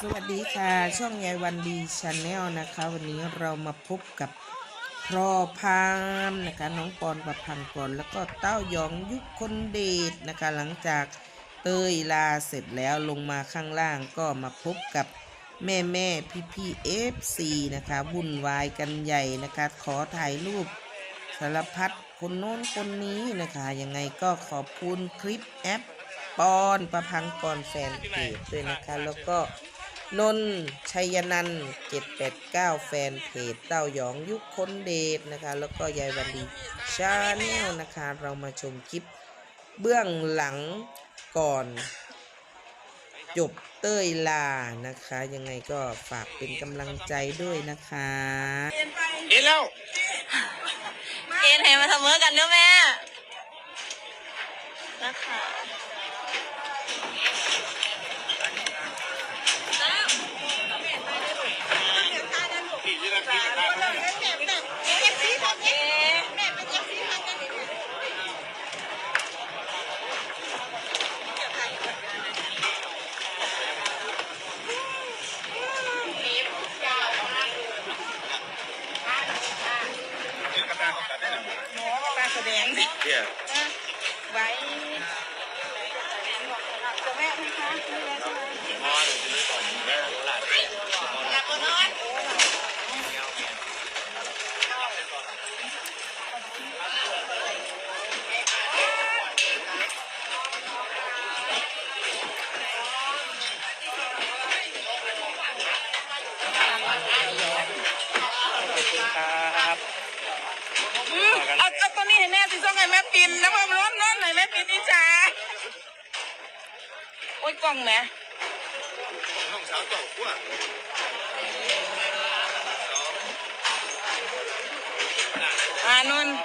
สวัสดีค่ะ ช่องยายวันดีชาแนลนะคะ วันนี้เรามาพบกับพรอพามนะคะ น้องปอนประพังก่อนแล้วก็เต้ายองยุคคนเดชนะคะ หลังจากเตยลาเสร็จแล้วลงมาข้างล่างก็มาพบกับแม่แม่พี่พี่เอฟซีนะคะวุ่นวายกันใหญ่นะคะ ขอถ่ายรูปสารพัดคนโน้นคนนี้นะคะยังไงก็ขอบคุณคลิปแอปปอนประพังกรแฟนเพจด้วยนะคะ แล้วก็ นนท์ชัยนันท์789 แฟนเพจเต้าหยองยุคคนเดชนะคะ แล้วก็ยายวันดีชาแนลนะคะ เรามาชมคลิปเบื้องหลังก่อน จบเต้ยลานะคะ ยังไงก็ฝากเป็นกำลังใจด้วยนะคะ เห็นแล้ว เอ็นให้มาทำมือกันเด้อแม่นะคะ ยืนนะพี่นะยืนกระดานกับได้หนึ่งการแสดงเดี๋ยวไว้จะแม่นะคะ แม่สิส่งให้แม่ปินนะพ่พอรถอนร้อนให้แม่ปินนี่จ้าโอ้ยกล่องแม่ห้องสาวเจ้าขั้วอานนท์